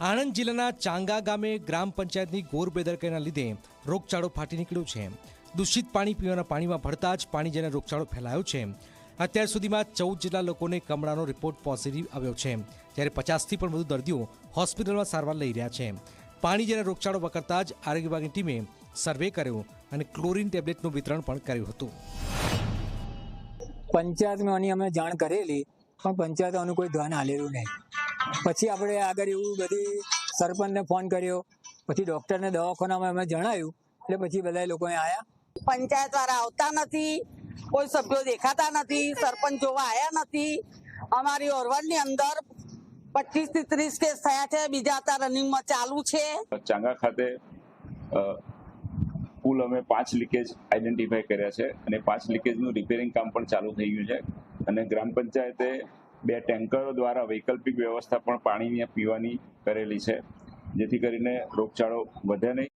આણંદ જિલ્લાના ચાંગા ગામે ગ્રામ પંચાયતની ઘોર બેદરકારીના લીધે રોગચાળો ફાટી નીકળ્યો છે. દૂષિત પાણી પીવાના પાણીમાં ભળતા જ પાણી જેને રોગચાળો ફેલાયો છે. અત્યાર સુધીમાં ચૌદ જેટલા લોકોને કમળાનો રિપોર્ટ પોઝિટિવ આવ્યો છે. જ્યારે પચાસથી પણ વધુ દર્દીઓ હોસ્પિટલમાં સારવાર લઈ રહ્યા છે. પાણી જેને રોગચાળો વકરતા જ આરોગ્ય વિભાગની ટીમે સર્વે કર્યો અને ક્લોરીન ટેબ્લેટનું વિતરણ પણ કર્યું હતું. પંચાયતમાં અમે જાણ કરેલી, પણ પંચાયત કોઈ ધ્યાન આલેલું નહીં. પછી આપણે આગળ એવું બધી સરપંચને ફોન કર્યો. પછી ડૉક્ટરને દવાખાનામાં અમે જણાવ્યું એટલે પછી બધા લોકો આવ્યા પંચાયત વાળા આવતા નથી. કોઈ સભ્યો દેખાતા નથી. સરપંચ જોવા આવ્યા નથી. અમારી ઓરવાડની અંદર પચીસથી ત્રીસ કેસ થયા છે. બીજા અત્યારે રનિંગમાં ચાલુ છે. ચાંગા ખાતે કુલ અમે પાંચ લીકેજ આઈડેન્ટિફાઈ કર્યા છે. અને પાંચ લીકેજનું રિપેરિંગ કામ પણ ચાલુ થઈ ગયું છે. અને ગ્રામ પંચાયતે બે ટેન્કરો દ્વારા વૈકલ્પિક વ્યવસ્થા પણ પાણીની પીવાની કરેલી છે, જેથી કરીને રોગચાળો વધે નહીં.